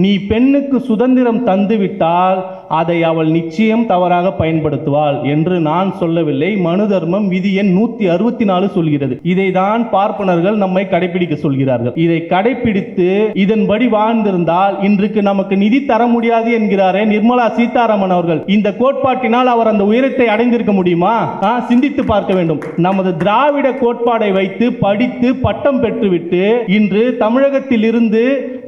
நீ பெண்ணுக்கு சுதந்திரம் தந்துவிட்டால் அதை அவள் நிச்சயம் தவறாக பயன்படுத்துவாள் என்று நான் சொல்லவில்லை. மனு தர்மம் விதி எண் நூத்தி அறுபத்தி நாலு சொல்கிறது. இதை தான் பார்ப்பனர்கள் நம்மை கடைபிடிக்க சொல்கிறார்கள். இதை கடைபிடித்து இதன்படி வாழ்ந்திருந்தால் இன்றைக்கு நமக்கு நிதி தர முடியாது என்கிறாரே நிர்மலா சீதாராமன் அவர்கள். இந்த கோட்பாட்டினால் அவர் அந்த உயரத்தை அடைந்திருக்க முடியுமா? சிந்தித்து பார்க்க வேண்டும். நமது திராவிட கோட்பாடை வைத்து படித்து பட்டம் பெற்றுவிட்டு இன்று தமிழகத்தில் இருந்து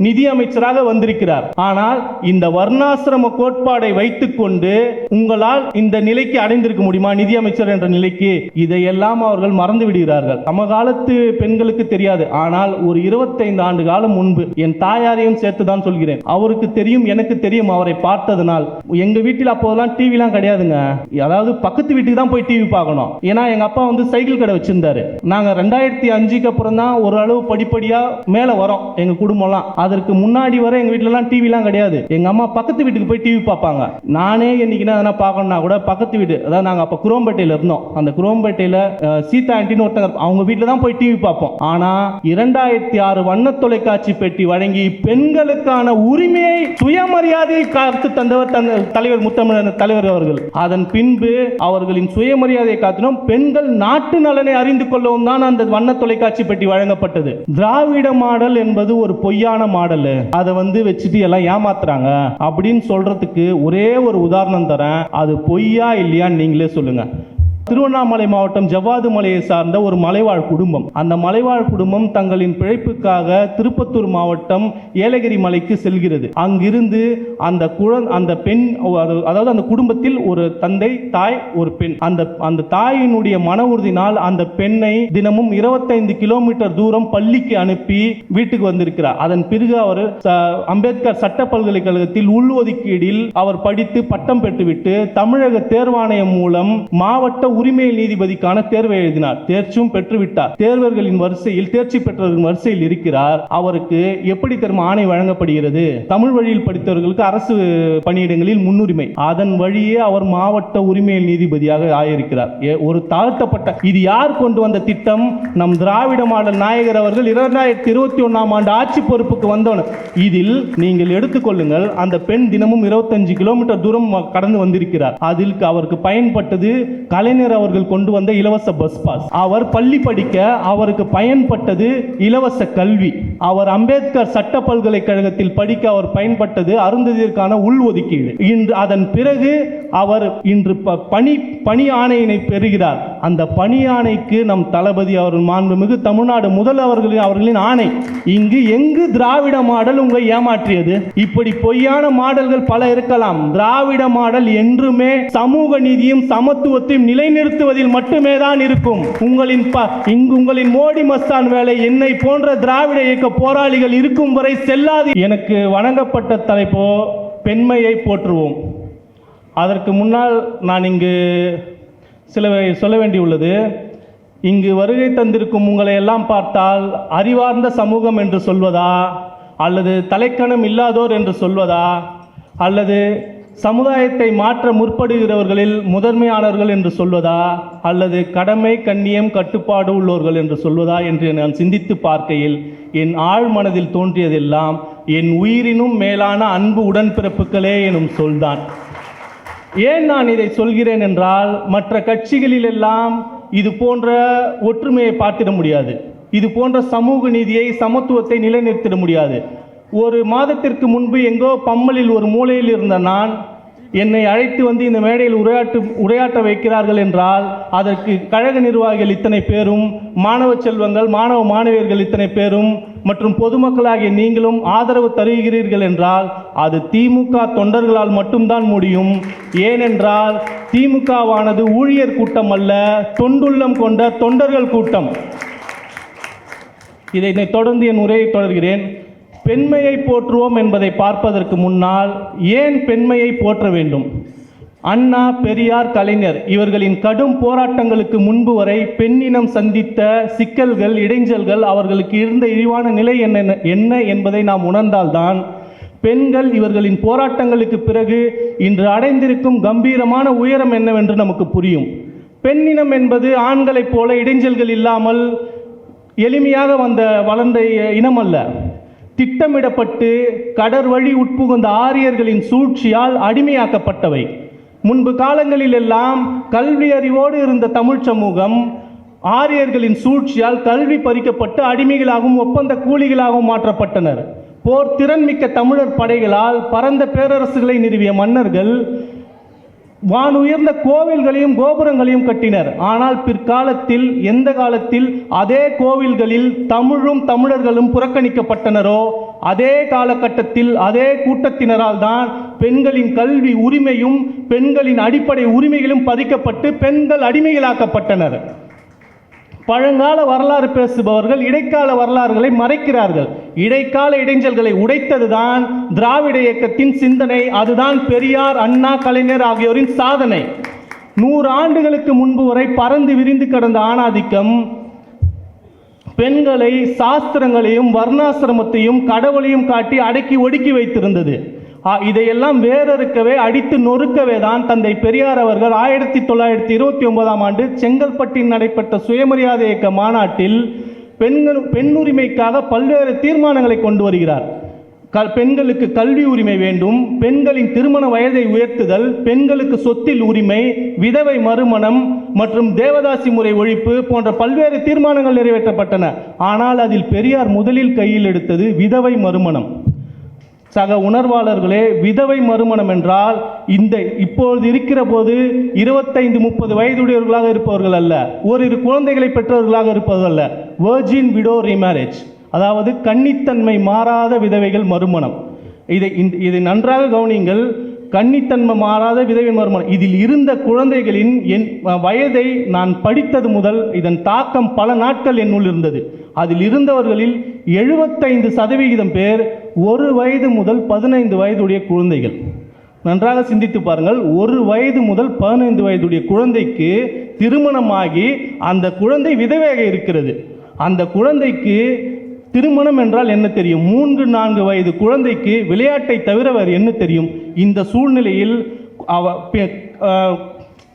நிதி அமைச்சராக வந்திருக்கிறார். ஆனால் இந்த வர்ணாசிரம கோட்பாடை வைத்துக்கொண்டு உங்களால் இந்த நிலைக்கு அடைந்திருக்க முடியுமா? நிதி அமைச்சர் என்ற நிலைக்கு இதையெல்லாம் அவர்கள் மறந்து விடுகிறார்கள். சமகாலத்து பெண்களுக்கு தெரியாது. ஆனால் ஒரு 25 ஆண்டு காலம் முன்பு என் தாயாரையும் சேர்த்து தான் சொல்கிறேன். அவருக்கு தெரியும் எனக்கு தெரியும். அவரை பார்த்ததனால் எங்க வீட்டில் அப்போதெல்லாம் டிவிலாம் கிடையாதுங்க. அதாவது பக்கத்து வீட்டுக்கு தான் போய் டிவி பார்க்கணும். ஏன்னா எங்க அப்பா வந்து சைக்கிள் கடை வச்சிருந்தாரு. நாங்க ரெண்டாயிரத்தி அஞ்சுக்கு அப்புறம் தான் ஒரு அளவு படிப்படியா மேல வரோம் எங்க குடும்பம்லாம். அதற்கு முன்னாடி வரை எங்கள் வீட்டிலலாம் டிவிலாம் கிடையாது. எங்கள் அம்மா பக்கத்து வீட்டுக்கு போய் டிவி பார்ப்பாங்க. நானே என்னைக்குன்னா எதனா பார்க்கணும்னா கூட பக்கத்து வீடு அதாவது நாங்கள் அப்போ குரோம்பேட்டையில் இருந்தோம். அந்த குரோம்பேட்டையில் சீதா ஆண்டின்னு ஒருத்தங்க அவங்க வீட்டில் தான் போய் டிவி பார்ப்போம். ஆனால் இரண்டாயிரத்தி ஆறு வண்ண தொலைக்காட்சி பெட்டி வழங்கி பெண்களுக்கான உரிமையை சுயமரியாதையை காத்து தந்தவர் தந்த தலைவர் முத்தமிழர் தலைவர் அவர்கள். அதன் பின்பு அவர்களின் சுயமரியாதையை காத்தினோம். பெண்கள் நாட்டு நலனை அறிந்து கொள்ளவும் தான் அந்த வண்ண தொலைக்காட்சி பெட்டி வழங்கப்பட்டது. திராவிட மாடல் என்பது ஒரு பொய்யான மாடலு. அதை வந்து வச்சுட்டு எல்லாம் ஏமாத்துறாங்க. அப்படின்னு சொல்றதுக்கு ஒரே ஒரு உதாரணம் தரேன். அது பொய்யா இல்லையான்னு நீங்களே சொல்லுங்க. திருவண்ணாமலை மாவட்டம் ஜவ்வாது மலையை சார்ந்த ஒரு மலைவாழ் குடும்பம். அந்த மலைவாழ் குடும்பம் தங்களின் பிழைப்புக்காக திருப்பத்தூர் மாவட்டம் ஏலகிரி மலைக்கு செல்கிறது. அங்கிருந்து அந்த குழந் அந்த பெண் அதாவது அந்த குடும்பத்தில் ஒரு தந்தை தாய் ஒரு பெண். அந்த அந்த தாயினுடைய மன உறுதினால் அந்த பெண்ணை தினமும் 25 கிலோமீட்டர் தூரம் பள்ளிக்கு அனுப்பி வீட்டுக்கு வந்திருக்கிறார். அதன் பிறகு அவர் ச- அம்பேத்கர் சட்ட பல்கலைக்கழகத்தில் உள்ஒதுக்கீடில் அவர் படித்து பட்டம் பெற்றுவிட்டு தமிழக தேர்வாணையம் மூலம் மாவட்ட உரிமை நீதிபதிக்கான தேர்வை எழுதினார். தேர்ச்சியும் பெற்றுவிட்டார். தேர்வர்களின் வரிசையில் தேர்ச்சி பெற்றவர்களின் வரிசையில் இருக்கிறார். அவருக்கு எப்படி தரும் ஆணை வழங்கப்படுகிறது? தமிழ் வழியில் படித்தவர்களுக்கு அரசு பணியிடங்களில் முன்னுரிமை. அதன் வழியே அவர் மாவட்ட உரிமை நீதிபதியாக ஆயிருக்கிறார். ஒரு தாழ்த்தப்பட்ட இது யார் கொண்டு வந்த திட்டம்? நம் திராவிட மாடல் நாயகர் அவர்கள் இரண்டாயிரத்தி இருபத்தி ஒன்னாம் ஆண்டு ஆட்சி பொறுப்புக்கு வந்தவன். இதில் நீங்கள் எடுத்துக்கொள்ளுங்கள் அந்த பெண் தினமும் 25 கிலோமீட்டர் தூரம் கடந்து வந்திருக்கிறார். அதில் அவருக்கு பயன்பட்டது கலைஞர் கலைஞர் அவர்கள் கொண்டு வந்த இலவச பஸ் பாஸ் அவர் பள்ளி படிக்க அவருக்கு பயன்பட்டது இலவச கல்வி. அவர் அம்பேத்கர் சட்ட பல்கலைக்கழகத்தில் படிக்க அவர் பயன்பட்டது அருந்ததிற்கான உள்ஒதுக்கீடு இன்று அதன் பிறகு அவர் இன்று பணி பணி ஆணையினை பெறுகிறார். அந்த பணி ஆணைக்கு நம் தளபதி அவர்கள் மாண்புமிகு தமிழ்நாடு முதல் அவர்களின் அவர்களின் ஆணை. இங்கு எங்கு திராவிட மாடல் உங்களை ஏமாற்றியது? இப்படி பொய்யான மாடல்கள் பல இருக்கலாம். திராவிட மாடல் என்றுமே சமூக நீதியும் சமத்துவத்தையும் நிலை நிலைநிறுத்துவதில் மட்டுமே தான் இருக்கும். உங்களின் ப- இங்கு உங்களின் மோடி மஸ்தான் வேலை என்னை போன்ற திராவிட இயக்க போராளிகள் இருக்கும் வரை செல்லாது. எனக்கு வணங்கப்பட்ட தலைப்போ பெண்மையை போற்றுவோம். அதற்கு முன்னால் நான் இங்கு சில சொல்ல வேண்டியுள்ளது. இங்கு வருகை தந்திருக்கும் உங்களை எல்லாம் பார்த்தால் அறிவார்ந்த சமூகம் என்று சொல்வதா? அல்லது தலைக்கணம் இல்லாதோர் என்று சொல்வதா? அல்லது சமுதாயத்தை மாற்ற முற்படுகிறவர்களில் முதன்மையானவர்கள் என்று சொல்வதா அல்லது கடமை கண்ணியம் கட்டுப்பாடு உள்ளவர்கள் என்று சொல்வதா என்று நான் சிந்தித்து பார்க்கையில் என் ஆழ் மனதில் தோன்றியதெல்லாம் என் உயிரினும் மேலான அன்பு உடன்பிறப்புகளே எனும் சொல்தான். ஏன் நான் இதை சொல்கிறேன் என்றால் மற்ற கட்சிகளில் எல்லாம் இது போன்ற ஒற்றுமையை பார்த்திட முடியாது. இது போன்ற சமூக நீதியை சமத்துவத்தை நிலைநிறுத்திட முடியாது. ஒரு மாதத்திற்கு முன்பு எங்கோ பம்மலில் ஒரு மூலையில் இருந்த நான் என்னை அழைத்து வந்து இந்த மேடையில் உரையாட்டு உரையாற்ற வைக்கிறார்கள் என்றால் அதற்கு கழக நிர்வாகிகள் இத்தனை பேரும் மாணவ செல்வங்கள் மாணவ மாணவியர்கள் இத்தனை பேரும் மற்றும் பொதுமக்களாகிய நீங்களும் ஆதரவு தருகிறீர்கள் என்றால் அது திமுக தொண்டர்களால் மட்டும்தான் முடியும். ஏனென்றால் திமுகவானது ஊழியர் கூட்டம் அல்ல தொண்டுள்ளம் கொண்ட தொண்டர்கள் கூட்டம். இதை தொடர்ந்து என் உரையை தொடர்கிறேன். பெண்மையை போற்றுவோம் என்பதை பார்ப்பதற்கு முன்னால் ஏன் பெண்மையை போற்ற வேண்டும்? அண்ணா பெரியார் கலைஞர் இவர்களின் கடும் போராட்டங்களுக்கு முன்பு வரை பெண்ணினம் சந்தித்த சிக்கல்கள் இடைஞ்சல்கள் அவர்களுக்கு இருந்த இழிவான நிலை என்ன என்ன என்பதை நாம் உணர்ந்தால்தான் பெண்கள் இவர்களின் போராட்டங்களுக்கு பிறகு இன்று அடைந்திருக்கும் கம்பீரமான உயரம் என்னவென்று நமக்கு புரியும். பெண்ணினம் என்பது ஆண்களைப் போல இடைஞ்சல்கள் இல்லாமல் எளிமையாக வந்த வளர்ந்த இனம் அல்ல திட்டமிடப்பட்டு கடற் வழி உட்புகுந்த ஆரியர்களின் சூழ்ச்சியால் அடிமையாக்கப்பட்டவை. முன்பு காலங்களில் எல்லாம் கல்வி அறிவோடு இருந்த தமிழ் சமூகம் ஆரியர்களின் சூழ்ச்சியால் கல்வி பறிக்கப்பட்டு அடிமைகளாகவும் ஒப்பந்த கூலிகளாகவும் மாற்றப்பட்டனர். போர் திறன்மிக்க தமிழர் படைகளால் பரந்த பேரரசுகளை நிறுவிய மன்னர்கள் வான் உயர்ந்த கோவில்களையும் கோபுரங்களையும் கட்டினர். ஆனால் பிற்காலத்தில் எந்த காலத்தில் அதே கோவில்களில் தமிழும் தமிழர்களும் புறக்கணிக்கப்பட்டனரோ அதே காலகட்டத்தில் அதே கூட்டத்தினரால் தான் பெண்களின் கல்வி உரிமையும் பெண்களின் அடிப்படை உரிமைகளும் பறிக்கப்பட்டு பெண்கள் அடிமைகளாக்கப்பட்டனர். பழங்கால வரலாறு பேசுபவர்கள் இடைக்கால வரலாறுகளை மறைக்கிறார்கள். இடைக்கால இடைஞ்சல்களை உடைத்ததுதான் திராவிட இயக்கத்தின் சிந்தனை அதுதான் பெரியார் அண்ணா கலைஞர் ஆகியோரின் சாதனை. நூறு ஆண்டுகளுக்கு முன்பு வரை பறந்து விரிந்து கடந்த ஆணாதிக்கம் பெண்களை சாஸ்திரங்களையும் வர்ணாசிரமத்தையும் கடவுளையும் காட்டி அடக்கி ஒடுக்கி வைத்திருந்தது. இதையெல்லாம் வேறறுக்கவே அடித்து நொறுக்கவே தான் தந்தை பெரியார் அவர்கள் ஆயிரத்தி தொள்ளாயிரத்தி இருபத்தி ஒன்பதாம் ஆண்டு செங்கல்பட்டில் நடைபெற்ற சுயமரியாதை இயக்க மாநாட்டில் பெண்கள் பெண் உரிமைக்காக பல்வேறு தீர்மானங்களை கொண்டு வருகிறார். க பெண்களுக்கு கல்வி உரிமை வேண்டும் பெண்களின் திருமண வயதை உயர்த்துதல் பெண்களுக்கு சொத்தில் உரிமை விதவை மறுமணம் மற்றும் தேவதாசி முறை ஒழிப்பு போன்ற பல்வேறு தீர்மானங்கள் நிறைவேற்றப்பட்டன. ஆனால் அதில் பெரியார் முதலில் கையில் எடுத்தது விதவை மறுமணம். சக உணர்வாளர்களே விதவை மறுமணம் என்றால் இந்த இப்பொழுது இருக்கிற போது இருபத்தைந்து முப்பது வயதுடையவர்களாக இருப்பவர்கள் அல்ல. ஓரிரு குழந்தைகளை பெற்றவர்களாக இருப்பவர்கள் அல்ல. வேர்ஜின் விடோ ரீமேரேஜ் அதாவது கன்னித்தன்மை மாறாத விதவைகள் மறுமணம். இதை இந்த- இதை நன்றாக கவனியுங்கள். கன்னித்தன்மை மாறாத விதவை மறுமணம். இதில் இருந்த குழந்தைகளின் என் வயதை நான் படித்தது முதல் இதன் தாக்கம் பல நாட்கள் என்னுள் இருந்தது. அதில் இருந்தவர்களில் எழுபத்தைந்து சதவிகிதம் பேர் ஒரு வயது முதல் பதினைந்து வயதுடைய குழந்தைகள். நன்றாக சிந்தித்து பாருங்கள். ஒரு வயது முதல் பதினைந்து வயதுடைய குழந்தைக்கு திருமணமாகி அந்த குழந்தை விதவையாக இருக்கிறது. அந்த குழந்தைக்கு திருமணம் என்றால் என்ன தெரியும்? மூன்று நான்கு வயது குழந்தைக்கு விளையாட்டை தவிர வேறு என்ன தெரியும்? இந்த சூழ்நிலையில் அவ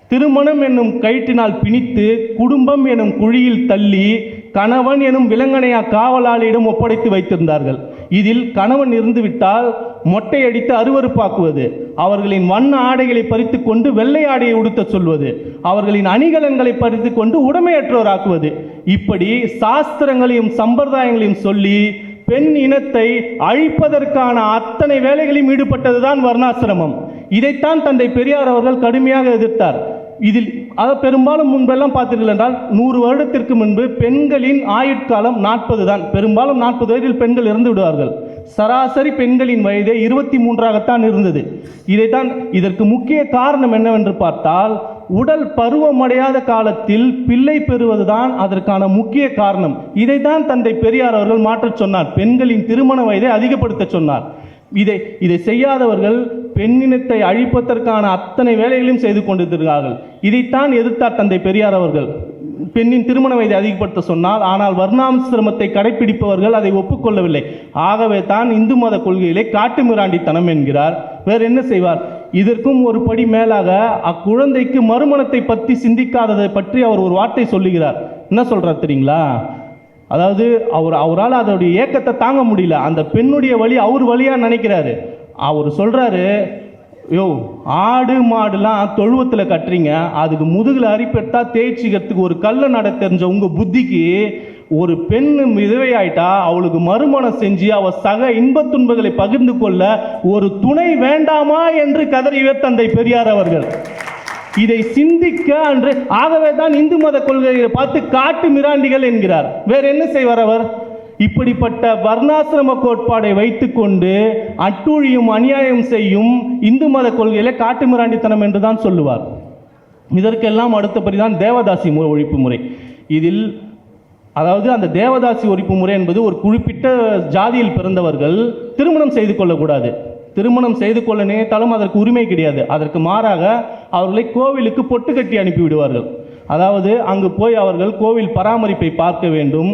திருமணம் என்னும் கயிற்றினால் பிணித்து குடும்பம் எனும் குழியில் தள்ளி கணவன் எனும் விலங்கனையா காவலாளியிடம் ஒப்படைத்து வைத்திருந்தார்கள். இதில் கணவன் இருந்துவிட்டால் மொட்டையடித்து அருவருப்பாக்குவது அவர்களின் வண்ண ஆடைகளை பறித்து கொண்டு வெள்ளை ஆடையை உடுத்த சொல்வது. அவர்களின் அணிகலன்களை பறித்து கொண்டு உடமையற்றோராக்குவது. இப்படி சாஸ்திரங்களையும் சம்பிரதாயங்களையும் சொல்லி பெண் இனத்தை அழிப்பதற்கான அத்தனை வேலைகளையும் ஈடுபட்டதுதான் வர்ணாசிரமம். இதைத்தான் தந்தை பெரியார் அவர்கள் கடுமையாக எதிர்த்தார். இதில் அதை பெரும்பாலும் முன்பெல்லாம் பார்த்தீர்கள் என்றால் நூறு வருடத்திற்கு முன்பு பெண்களின் ஆயுட்காலம் நாற்பது தான். பெரும்பாலும் நாற்பது வயதில் பெண்கள் இறந்து விடுவார்கள். சராசரி பெண்களின் வயதே இருபத்தி மூன்றாகத்தான் இருந்தது. இதைத்தான் இதற்கு முக்கிய காரணம் என்னவென்று பார்த்தால் உடல் பருவமடையாத காலத்தில் பிள்ளை பெறுவதுதான் அதற்கான முக்கிய காரணம். இதைத்தான் தந்தை பெரியார் அவர்கள் மாற்றச் சொன்னார். பெண்களின் திருமண வயதை அதிகப்படுத்த சொன்னார். இதை இதை செய்யாதவர்கள் பெண்ணினத்தை அழிப்பதற்கான அத்தனை வேலைகளையும் செய்து கொண்டிருக்கிறார்கள். இதைத்தான் எதிர்த்தார் தந்தை பெரியார் அவர்கள். பெண்ணின் திருமண வயதை அதிகப்படுத்த சொன்னால் ஆனால் வர்ணாசிரமத்தை கடைபிடிப்பவர்கள் அதை ஒப்புக்கொள்ளவில்லை. ஆகவே தான் இந்து மத கொள்கையிலே காட்டுமிராண்டித்தனம் என்கிறார். வேறு என்ன செய்வார்? இதற்கும் ஒரு படி மேலாக அக்குழந்தைக்கு மறுமணத்தை பற்றி சிந்திக்காததை பற்றி அவர் ஒரு வார்த்தை சொல்லுகிறார். என்ன சொல்றார் தெரியுங்களா? அதாவது அவர் அவரால் அதோடைய ஏக்கத்தை தாங்க முடியல. அந்த பெண்ணுடைய வழி அவர் வழியாக நினைக்கிறாரு. அவர் சொல்கிறாரு யோ ஆடு மாடுலாம் தொழுவத்தில் கட்டுறீங்க. அதுக்கு முதுகில் அரிப்பெட்டா தேய்ச்சிக்கிறதுக்கு ஒரு கல்லை நட தெரிஞ்ச உங்கள் புத்திக்கு ஒரு பெண் விதவையாயிட்டா அவளுக்கு மறுமணம் செஞ்சு அவள் சக இன்பத் துன்பங்களை பகிர்ந்து கொள்ள ஒரு துணை வேண்டாமா? என்று கதறியவர் தந்தை பெரியார் அவர்கள். இதை சிந்திக்க அன்று ஆகவே தான் இந்து மத கொள்கையை பார்த்து காட்டு மிராண்டிகள் என்கிறார். வேற என்ன செய்வார் அவர்? இப்படிப்பட்ட வர்ணாசிரம கோட்பாடை வைத்துக்கொண்டு அட்டூழியும் அநியாயம் செய்யும் இந்து மத கொள்கையில காட்டு மிராண்டித்தனம் என்று தான் சொல்லுவார். இதற்கெல்லாம் அடுத்தபடி தான் தேவதாசி ஒழிப்பு முறை. இதில் அதாவது அந்த தேவதாசி ஒழிப்பு முறை என்பது ஒரு குறிப்பிட்ட ஜாதியில் பிறந்தவர்கள் திருமணம் செய்து கொள்ளக்கூடாது. திருமணம் செய்து கொள்ள நினைத்தாலும் அதற்கு உரிமை கிடையாது. அதற்கு மாறாக அவர்களை கோவிலுக்கு பொட்டு கட்டி அனுப்பிவிடுவார்கள் அதாவது அங்கு போய் அவர்கள் கோவில் பராமரிப்பை பார்க்க வேண்டும்.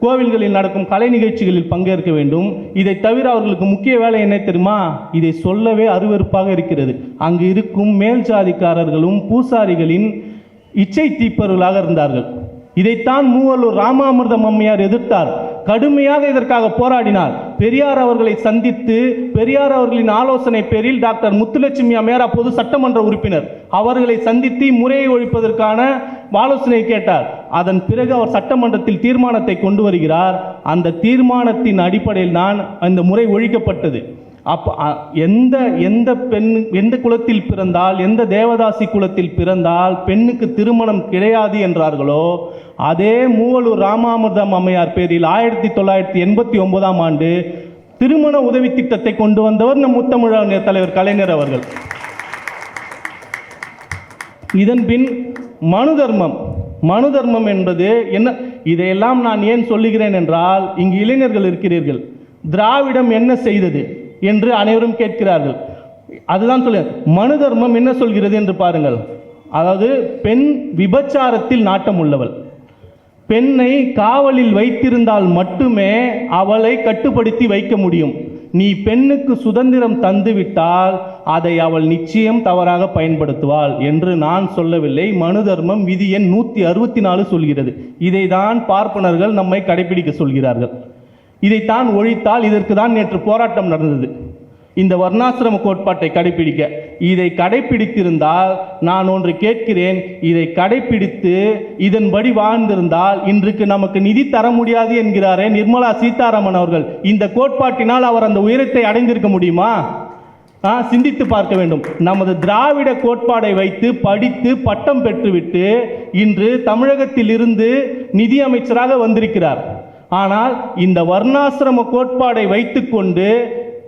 கோவில்களில் நடக்கும் கலை நிகழ்ச்சிகளில் பங்கேற்க வேண்டும். இதை தவிர அவர்களுக்கு முக்கிய வேலை என்ன தெரியுமா? இதை சொல்லவே அருவறுப்பாக இருக்கிறது. அங்கு இருக்கும் மேல் ஜாதிக்காரர்களும் பூசாரிகளின் இச்சை தீப்பவர்களாக இருந்தார்கள். இதைத்தான் மூவலூர் ராமாமிர்தம் அம்மையார் எதிர்த்தார். கடுமையாக இதற்காக போராடினார். பெரியார் அவர்களை சந்தித்து பெரியார் அவர்களின் ஆலோசனை பேரில் டாக்டர் முத்துலட்சுமி அம்மையார் அப்போது சட்டமன்ற உறுப்பினர் அவர்களை சந்தித்து முறையை ஒழிப்பதற்கான ஆலோசனை கேட்டார். அதன் பிறகு அவர் சட்டமன்றத்தில் தீர்மானத்தை கொண்டு வருகிறார். அந்த தீர்மானத்தின் அடிப்படையில் தான் அந்த முறை ஒழிக்கப்பட்டது. அப்போ அ- எந்த எந்த பெண் எந்த குலத்தில் பிறந்தால் எந்த தேவதாசி குலத்தில் பிறந்தால் பெண்ணுக்கு திருமணம் கிடையாது என்றார்களோ அதே மூவலூர் ராமாமிர்தம் அம்மையார் பேரில் ஆயிரத்தி தொள்ளாயிரத்தி எண்பத்தி ஒன்பதாம் ஆண்டு திருமண உதவி திட்டத்தை கொண்டு வந்தவர் நம் முத்தமிழர் தலைவர் கலைஞர் அவர்கள். இதன் பின் மனு தர்மம். மனு தர்மம் என்பது என்ன இதையெல்லாம் நான் ஏன் சொல்லுகிறேன் என்றால் இங்கு இளைஞர்கள் இருக்கிறீர்கள். திராவிடம் என்ன செய்தது? என்று அனைவரும் கேட்கிறார்கள். அதுதான் சொல்ல மனு தர்மம் என்ன சொல்கிறது என்று பாருங்கள். அதாவது பெண் விபச்சாரத்தில் நாட்டம் உள்ளவள். பெண்ணை காவலில் வைத்திருந்தால் மட்டுமே அவளை கட்டுப்படுத்தி வைக்க முடியும். நீ பெண்ணுக்கு சுதந்திரம் தந்துவிட்டால் அதை அவள் நிச்சயம் தவறாக பயன்படுத்துவாள் என்று நான் சொல்லவில்லை. மனு தர்மம் விதி எண் நூற்றி அறுபத்தி நாலு சொல்கிறது. இதை தான் பார்ப்பனர்கள் நம்மை கடைபிடிக்க சொல்கிறார்கள். இதைத்தான் ஒழித்தால் இதற்கு தான் நேற்று போராட்டம் நடந்தது. இந்த வர்ணாசிரம கோட்பாட்டை கடைபிடிக்க இதை கடைபிடித்திருந்தால் நான் ஒன்று கேட்கிறேன் இதை கடைபிடித்து இதன்படி வாழ்ந்திருந்தால் இன்றைக்கு நமக்கு நிதி தர முடியாது என்கிறாரே நிர்மலா சீதாராமன் அவர்கள். இந்த கோட்பாட்டினால் அவர் அந்த உயரத்தை அடைந்திருக்க முடியுமா? ஆ, சிந்தித்து பார்க்க வேண்டும். நமது திராவிட கோட்பாடை வைத்து படித்து பட்டம் பெற்றுவிட்டு இன்று தமிழகத்தில் இருந்து நிதி அமைச்சராக வந்திருக்கிறார். ஆனால் இந்த வர்ணாசிரம கோட்பாடை வைத்துக்கொண்டு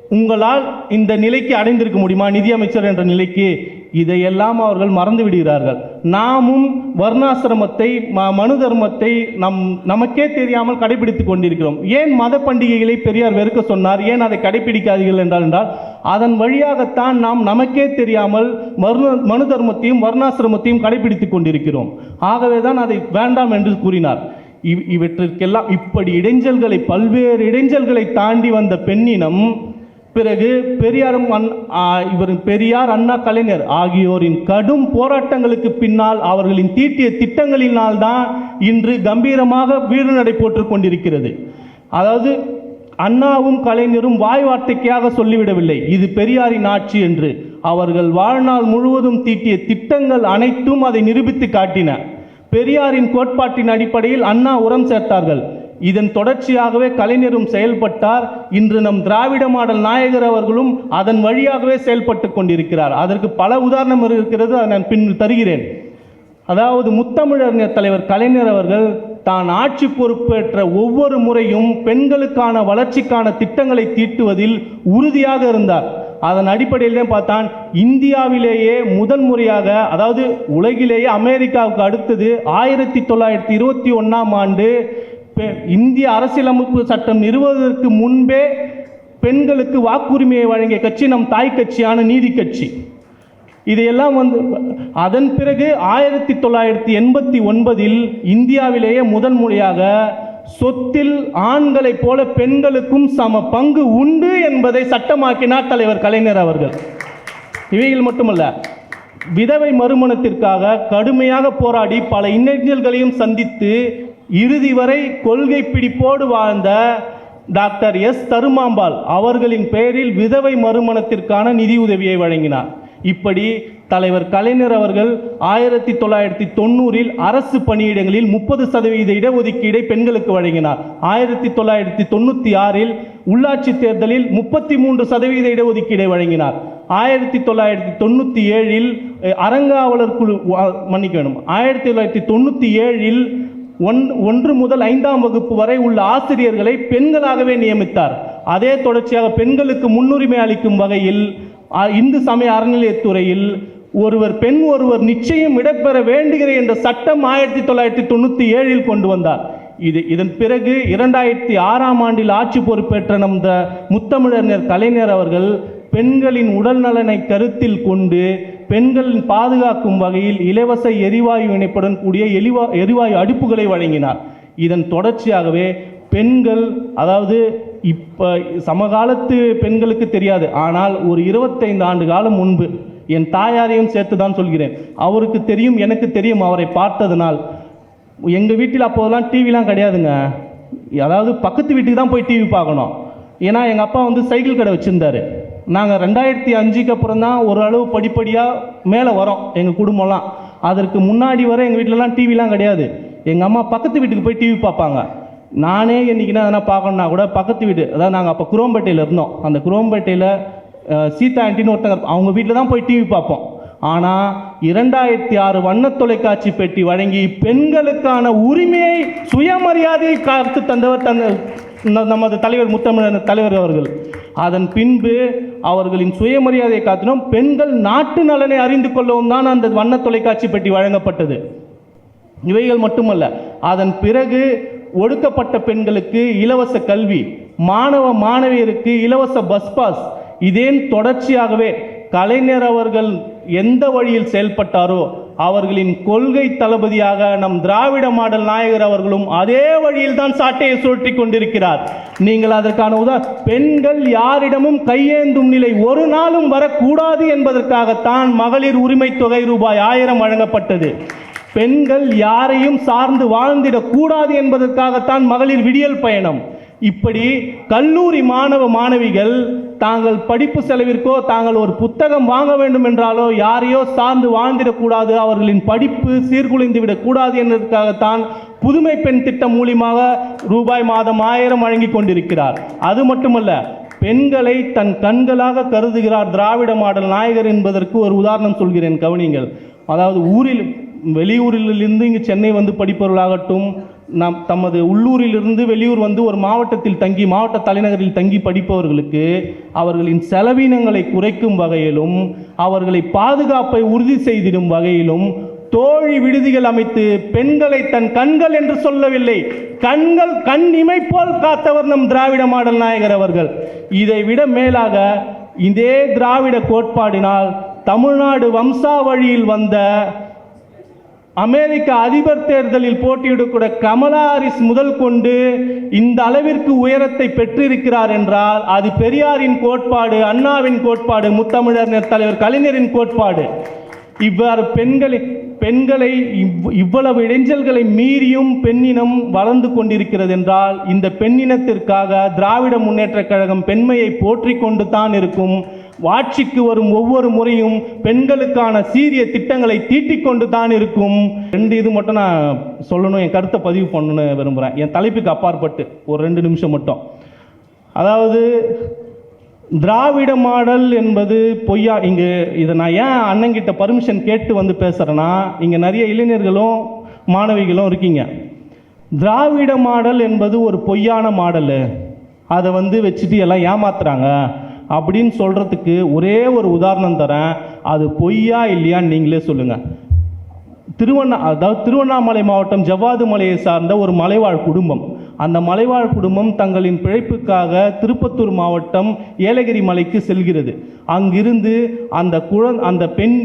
உங்களால் இந்த நிலைக்கு அடைந்திருக்க முடியுமா? நிதியமைச்சர் என்ற நிலைக்கு இதையெல்லாம் அவர்கள் மறந்து விடுகிறார்கள். நாமும் வர்ணாசிரமத்தை ம- மனு தர்மத்தை நம் நமக்கே தெரியாமல் கடைபிடித்து கொண்டிருக்கிறோம். ஏன் மத பண்டிகைகளை பெரியார் வெறுக்க சொன்னார்? ஏன் அதை கடைபிடிக்காதீர்கள் என்றால் என்றால் அதன் வழியாகத்தான் நாம் நமக்கே தெரியாமல் மருண மனு தர்மத்தையும் வர்ணாசிரமத்தையும் கடைபிடித்து கொண்டிருக்கிறோம். ஆகவே தான் அதை வேண்டாம் என்று கூறினார். இவற்றிற்கெல்லாம் இப்படி இடைஞ்சல்களை பல்வேறு இடைஞ்சல்களை தாண்டி வந்த பெண்ணினம் பிறகு பெரியாரும் அண் இவர் பெரியார் அண்ணா கலைஞர் ஆகியோரின் கடும் போராட்டங்களுக்கு பின்னால் அவர்களின் தீட்டிய திட்டங்களினால் தான் இன்று கம்பீரமாக வீடு நடை போட்டுக் கொண்டிருக்கிறது. அதாவது அண்ணாவும் கலைஞரும் வாய் வார்த்தைக்காக சொல்லிவிடவில்லை. இது பெரியாரின் ஆட்சி என்று. அவர்கள் வாழ்நாள் முழுவதும் தீட்டிய திட்டங்கள் அனைத்தும் அதை நிரூபித்து காட்டின. பெரியாரின் கோட்பாட்டின் அடிப்படையில் அண்ணா உரம் சேர்த்தார்கள். இதன் தொடர்ச்சியாகவே கலைஞரும் செயல்பட்டார். இன்று நம் திராவிட மாடல் நாயகர் அவர்களும் அதன் வழியாகவே செயல்பட்டு கொண்டிருக்கிறார். அதற்கு பல உதாரணம் இருக்கிறது அதை நான் பின் தருகிறேன். அதாவது முத்தமிழறிஞர் தலைவர் கலைஞர் அவர்கள் தான் ஆட்சி பொறுப்பேற்ற ஒவ்வொரு முறையும் பெண்களுக்கான வளர்ச்சிக்கான திட்டங்களை தீட்டுவதில் உறுதியாக இருந்தார். அதன் அடிப்படையில் தான் பார்த்தான் இந்தியாவிலேயே முதன் முறையாக அதாவது உலகிலேயே அமெரிக்காவுக்கு அடுத்தது ஆயிரத்தி தொள்ளாயிரத்தி இருபத்தி ஒன்றாம் ஆண்டு பெ- இந்திய அரசியலமைப்பு சட்டம் நிறுவுவதற்கு முன்பே பெண்களுக்கு வாக்குரிமையை வழங்கிய கட்சி நம் தாய் கட்சியான நீதி கட்சி. இதையெல்லாம் வந்து அதன் பிறகு ஆயிரத்தி தொள்ளாயிரத்தி எண்பத்தி ஒன்பதில் இந்தியாவிலேயே முதன் முறையாக சொத்தில் ஆண்களைப் போல பெண்களுக்கும் சம பங்கு உண்டு என்பதை சட்டமாக்கினார் தலைவர் கலைஞர் அவர்கள். இவைகள் மட்டுமல்ல விதவை மறுமணத்திற்காக கடுமையாக போராடி பல இன்னல்களையும் சந்தித்து இறுதி வரை கொள்கை பிடிப்போடு வாழ்ந்த டாக்டர் எஸ். தருமாம்பாள் அவர்களின் பெயரில் விதவை மறுமணத்திற்கான நிதியுதவியை வழங்கினார். இப்படி தலைவர் கலைஞர் அவர்கள் ஆயிரத்தி தொள்ளாயிரத்தி தொண்ணூறில் அரசு பணியிடங்களில் முப்பது சதவீத இடஒதுக்கீடை பெண்களுக்கு வழங்கினார். ஆயிரத்தி தொள்ளாயிரத்தி தொண்ணூற்றி ஆறில் உள்ளாட்சி தேர்தலில் முப்பத்தி மூன்று சதவீத இடஒதுக்கீடை வழங்கினார். ஆயிரத்தி தொள்ளாயிரத்தி தொண்ணூற்றி ஏழில் அறங்காவலர் குழு மன்னிக்க வேண்டும் ஆயிரத்தி தொள்ளாயிரத்தி தொண்ணூற்றி ஏழில் ஒன் ஒன்று முதல் ஐந்தாம் வகுப்பு வரை உள்ள ஆசிரியர்களை பெண்களாகவே நியமித்தார். அதே தொடர்ச்சியாக பெண்களுக்கு முன்னுரிமை அளிக்கும் வகையில் இந்து சமய அறநிலையத்துறையில் ஒருவர் பெண் ஒருவர் நிச்சயம் இடம்பெற வேண்டுகிறேன் என்ற சட்டம் ஆயிரத்தி தொள்ளாயிரத்தி தொண்ணூற்றி ஏழில் கொண்டு வந்தார். இது இதன் பிறகு இரண்டாயிரத்தி ஆறாம் ஆண்டில் ஆட்சி பொறுப்பேற்ற நம் முத்தமிழர் கலைஞர் அவர்கள் பெண்களின் உடல் நலனை கருத்தில் கொண்டு பெண்களின் பாதுகாக்கும் வகையில் இலவச எரிவாயு இணைப்புடன் கூடிய எரிவா எரிவாயு அடுப்புகளை வழங்கினார். இதன் தொடர்ச்சியாகவே பெண்கள் அதாவது இப்போ சமகாலத்து பெண்களுக்கு தெரியாது. ஆனால் ஒரு இருபத்தைந்து ஆண்டு காலம் முன்பு என் தாயாரையும் சேர்த்து தான் சொல்கிறேன். அவருக்கு தெரியும் எனக்கு தெரியும் அவரை பார்த்ததனால். எங்கள் வீட்டில் அப்போதெல்லாம் டிவிலாம் கிடையாதுங்க. அதாவது பக்கத்து வீட்டுக்கு தான் போய் டிவி பார்க்கணும். ஏன்னா எங்கள் அப்பா வந்து சைக்கிள் கடை வச்சுருந்தாரு. நாங்கள் ரெண்டாயிரத்தி அஞ்சுக்கு அப்புறம் தான் ஓரளவு படிப்படியாக மேலே வரோம் எங்கள் குடும்பம்லாம். அதற்கு முன்னாடி வரை எங்கள் வீட்டிலலாம் டிவிலாம் கிடையாது. எங்கள் அம்மா பக்கத்து வீட்டுக்கு போய் டிவி பார்ப்பாங்க. நானே என்றைக்குன்னா எதனா பார்க்கணுன்னா கூட பக்கத்து வீடு அதாவது நாங்கள் அப்போ குரோம்பேட்டையில் இருந்தோம். அந்த குரோம்பேட்டையில் சீதா ஆண்டின்னு ஒருத்தங்க அவங்க வீட்டில் தான் போய் டிவி பார்ப்போம். ஆனால் இரண்டாயிரத்தி ஆறு வண்ண தொலைக்காட்சி பெட்டி வழங்கி பெண்களுக்கான உரிமையை சுயமரியாதையை காத்து தந்தவர் தந்த நமது தலைவர் முத்தமிழர் தலைவர் அவர்கள். அதன் பின்பு அவர்களின் சுயமரியாதையை காத்தினோம். பெண்கள் நாட்டு நலனை அறிந்து கொள்ளவும் தான் அந்த வண்ண தொலைக்காட்சி பெட்டி வழங்கப்பட்டது. இவைகள் மட்டுமல்ல. அதன் பிறகு ஒடுக்கப்பட்ட பெண்களுக்கு இலவச கல்வி மாணவ மாணவியருக்கு இலவச பஸ் பாஸ் இதேன் தொடர்ச்சியாகவே கலைஞர் அவர்கள் எந்த வழியில் செயல்பட்டாரோ அவர்களின் கொள்கை தளபதியாக நம் திராவிட மாடல் நாயகர் அவர்களும் அதே வழியில் தான் சாட்டையை சுழற்றி கொண்டிருக்கிறார். நீங்கள் அதற்கான உதா பெண்கள் யாரிடமும் கையேந்தும் நிலை ஒரு நாளும் வரக்கூடாது என்பதற்காகத்தான் மகளிர் உரிமை தொகை ரூபாய் ஆயிரம் வழங்கப்பட்டது. பெண்கள் யாரையும் சார்ந்து வாழ்ந்திடக்கூடாது என்பதற்காகத்தான் மகளிர் விடியல் பயணம். இப்படி கல்லூரி மாணவ மாணவிகள் தாங்கள் படிப்பு செலவிற்கோ தாங்கள் ஒரு புத்தகம் வாங்க வேண்டும் என்றாலோ யாரையோ சார்ந்து வாழ்ந்திடக்கூடாது அவர்களின் படிப்பு சீர்குலைந்து விடக்கூடாது என்பதற்காகத்தான் புதுமை பெண் திட்டம் மூலியமாக ரூபாய் மாதம் ஆயிரம் வழங்கி கொண்டிருக்கிறார். அது மட்டுமல்ல பெண்களை தன் கண்களாக கருதுகிறார் திராவிட மாடல் நாயகர் என்பதற்கு ஒரு உதாரணம் சொல்கிறேன் கவனிங்கள் அதாவது ஊரில் வெளியூரிலிருந்து இங்கு சென்னை வந்து படிப்பவர்களாகட்டும் நம் தமது உள்ளூரிலிருந்து வெளியூர் வந்து ஒரு மாவட்டத்தில் தங்கி மாவட்ட தலைநகரில் தங்கி படிப்பவர்களுக்கு அவர்களின் செலவினங்களை குறைக்கும் வகையிலும் அவர்களை பாதுகாப்பை உறுதி செய்திடும் வகையிலும் தோழி விடுதிகள் அமைத்து பெண்களை தன் கண்கள் என்று சொல்லவில்லை கண்கள் கண் இமைப்போல் காத்தவர் நம் திராவிட மாடல் நாயகர் அவர்கள். இதை விட மேலாக இதே திராவிட கோட்பாடினால் தமிழ்நாடு வம்சாவழியில் வந்த அமெரிக்க அதிபர் தேர்தலில் போட்டியிடக்கூடிய கமலா ஹாரிஸ் முதல் கொண்டு இந்த அளவிற்கு உயரத்தை பெற்றிருக்கிறார் என்றால் அது பெரியாரின் கோட்பாடு அண்ணாவின் கோட்பாடு முத்தமிழர் தலைவர் கலைஞரின் கோட்பாடு. இவ்வாறு பெண்களை பெண்களை இவ்- இவ்வளவு இடைஞ்சல்களை மீறியும் பெண்ணினம் வளர்ந்து கொண்டிருக்கிறது என்றால் இந்த பெண்ணினத்திற்காக திராவிட முன்னேற்றக் கழகம் பெண்மையை போற்றி கொண்டு தான் இருக்கும். ஆட்சிக்கு வரும் ஒவ்வொரு முறையும் பெண்களுக்கான சீரிய திட்டங்களை தீட்டிக்கொண்டு தான் இருக்கும். ரெண்டு இது மட்டும் நான் சொல்லணும் என் கருத்தை பதிவு பண்ணணும்னு விரும்புகிறேன் என் தலைப்புக்கு அப்பாற்பட்டு ஒரு ரெண்டு நிமிஷம் மட்டும். அதாவது திராவிட மாடல் என்பது பொய்யா இங்கே இதை நான் ஏன் அண்ணங்கிட்ட பர்மிஷன் கேட்டு வந்து பேசுகிறேன்னா இங்கே நிறைய இளைஞர்களும் மாணவிகளும் இருக்கீங்க. திராவிட மாடல் என்பது ஒரு பொய்யான மாடலு. அதை வந்து வச்சுட்டு எல்லாம் ஏமாத்துறாங்க. அப்படின்னு சொல்கிறதுக்கு ஒரே ஒரு உதாரணம் தரேன். அது பொய்யா இல்லையான்னு நீங்களே சொல்லுங்கள் திருவண்ணா அதாவது திருவண்ணாமலை மாவட்டம் ஜவ்வாது மலையை சார்ந்த ஒரு மலைவாழ் குடும்பம். அந்த மலைவாழ் குடும்பம் தங்களின் பிழைப்புக்காக திருப்பத்தூர் மாவட்டம் ஏலகிரி மலைக்கு செல்கிறது. அங்கிருந்து அந்த குழந் அந்த பெண்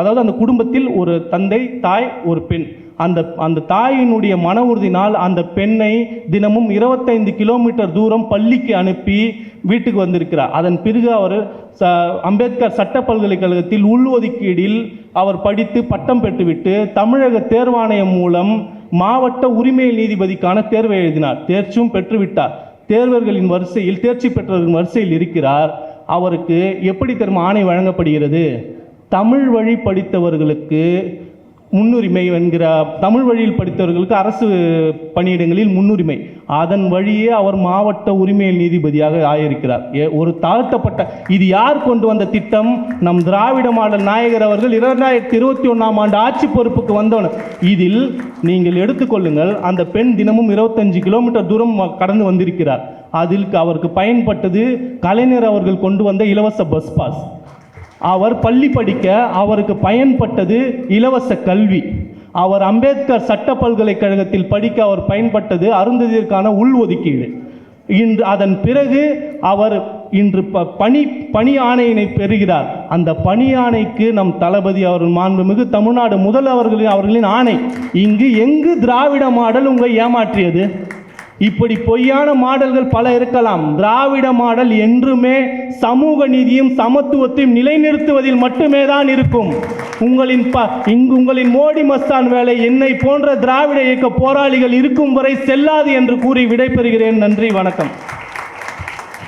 அதாவது அந்த குடும்பத்தில் ஒரு தந்தை தாய் ஒரு பெண். அந்த அந்த தாயினுடைய மன உறுதினால் அந்த பெண்ணை தினமும் இருபத்தைந்து கிலோமீட்டர் தூரம் பள்ளிக்கு அனுப்பி வீட்டுக்கு வந்திருக்கிறார். அதன் பிறகு அவர் ச அம்பேத்கர் சட்ட பல்கலைக்கழகத்தில் உள்ஒதுக்கீடில் அவர் படித்து பட்டம் பெற்றுவிட்டு தமிழக தேர்வாணையம் மூலம் மாவட்ட உரிமை நீதிபதிக்கான தேர்வை எழுதினார். தேர்ச்சியும் பெற்றுவிட்டார். தேர்வர்களின் வரிசையில் தேர்ச்சி பெற்றவர்களின் வரிசையில் இருக்கிறார். அவருக்கு எப்படி தெரியுமா ஆணை வழங்கப்படுகிறது? தமிழ் வழி படித்தவர்களுக்கு முன்னுரிமை என்கிற தமிழ் வழியில் படித்தவர்களுக்கு அரசு பணியிடங்களில் முன்னுரிமை. அதன் வழியே அவர் மாவட்ட உரிமை நீதிபதியாக ஆயிருக்கிறார். ஏ- ஒரு தாழ்த்தப்பட்ட இது யார் கொண்டு வந்த திட்டம்? நம் திராவிட மாடல் நாயகர் அவர்கள் இரண்டாயிரத்தி இருபத்தி ஒன்றாம் ஆண்டு ஆட்சி பொறுப்புக்கு வந்தவன் இதில் நீங்கள் எடுத்துக்கொள்ளுங்கள் அந்த பெண் தினமும் இருபத்தஞ்சு கிலோமீட்டர் தூரம் கடந்து வந்திருக்கிறார். அதில் அவருக்கு பயன்பட்டது கலைஞர் அவர்கள் கொண்டு வந்த இலவச பஸ் பாஸ். அவர் பள்ளி படிக்க அவருக்கு பயன்பட்டது இலவச கல்வி. அவர் அம்பேத்கர் சட்ட பல்கலைக்கழகத்தில் படிக்க அவர் பயன்பட்டது அருந்ததிற்கான உள்ஒதுக்கீடு. இன்று அதன் பிறகு அவர் இன்று ப பணி பணி ஆணையினை பெறுகிறார். அந்த பணி ஆணைக்கு நம் தளபதி அவர்கள் மாண்புமிகு தமிழ்நாடு முதல் அவர்களின் அவர்களின் ஆணை. இங்கு எங்கு திராவிட மாடல் உங்களை ஏமாற்றியது? இப்படி பொய்யான மாடல்கள் பல இருக்கலாம். திராவிட மாடல் என்றுமே சமூக நீதியும் சமத்துவத்தையும் நிலைநிறுத்துவதில் மட்டுமே தான் இருக்கும். உங்களின் ப இங்கு உங்களின் மோடி மஸ்தான் வேலை என்னை போன்ற திராவிட இயக்க போராளிகள் இருக்கும் வரை செல்லாது என்று கூறி விடைபெறுகிறேன். நன்றி வணக்கம்.